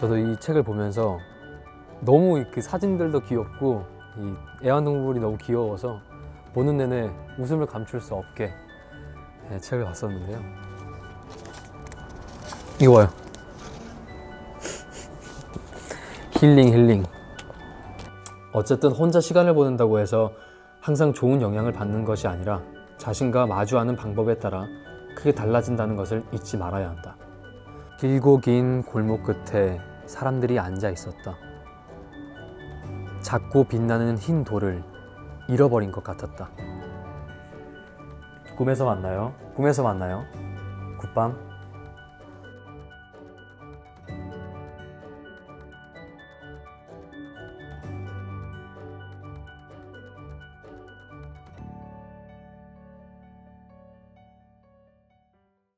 저도 이 책을 보면서 너무 그 사진들도 귀엽고 이 애완동물이 너무 귀여워서 보는 내내 웃음을 감출 수 없게 네, 책을 봤었는데요. 이거 봐요. 힐링 힐링. 어쨌든 혼자 시간을 보낸다고 해서 항상 좋은 영향을 받는 것이 아니라 자신과 마주하는 방법에 따라 크게 달라진다는 것을 잊지 말아야 한다. 길고 긴 골목 끝에 사람들이 앉아 있었다. 작고 빛나는 흰 돌을 잃어버린 것 같았다. 꿈에서 만나요. 꿈에서 만나요. 굿밤.